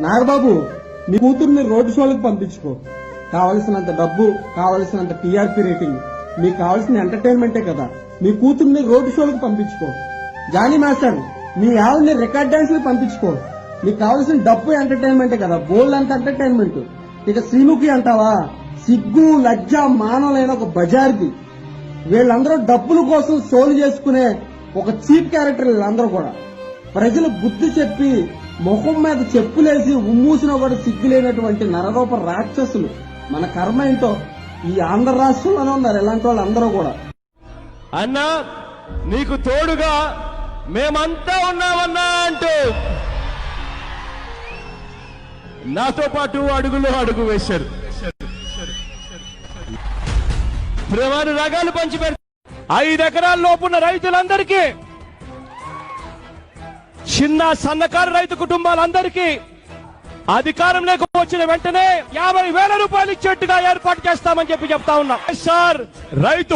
నాగబాబు నీ కూతుర్ని రోడ్డు షోలకు పంపించుకో. కావలసినంత డబ్బు కావలసినంత టీఆర్పీ రేటింగ్. మీకు కావలసిన ఎంటర్టైన్మెంటే కదా. మీ కూతుర్ని రోడ్డు షోలకు పంపించుకో. జానీ మాస్టర్ మీ ఆవిడని రికార్డ్ డాన్స్ పంపించుకో. మీకు కావలసిన డబ్బు ఎంటర్టైన్మెంటే కదా. బోల్డ్ అంత ఎంటర్టైన్మెంట్. ఇక శ్రీముఖి అంటావా? సిగ్గు లజ్జ మానవులైన ఒక బజార్ది. వీళ్ళందరూ డబ్బుల కోసం షోలు చేసుకునే ఒక చీప్ క్యారెక్టర్ వీళ్ళందరూ కూడా. ప్రజలు బుద్ధి చెప్పి ముఖం మీద చెప్పులేసి ఉమ్మూసినా కూడా సిగ్గులేనటువంటి నరరూప రాక్షసులు మన కర్మ ఏంటో ఈ ఆంధ్ర రాష్ట్రంలోనే ఉన్నారు ఇలాంటి వాళ్ళు అందరూ కూడా. అన్నా నీకు తోడుగా మేమంతా ఉన్నామన్నా అంటూ నాతో పాటు అడుగులు అడుగు వేశారు. ప్రేమాను రకాలు పంచి ఐదు ఎకరాల లోపున్న రైతులందరికీ చిన్న సన్నకారు రైతు కుటుంబాలందరికీ అధికారంలోకి వచ్చిన వెంటనే యాభై వేల రూపాయలు ఇచ్చేట్టుగా ఏర్పాటు చేస్తామని చెప్పి చెప్తా ఉన్నా. సార్ రైతు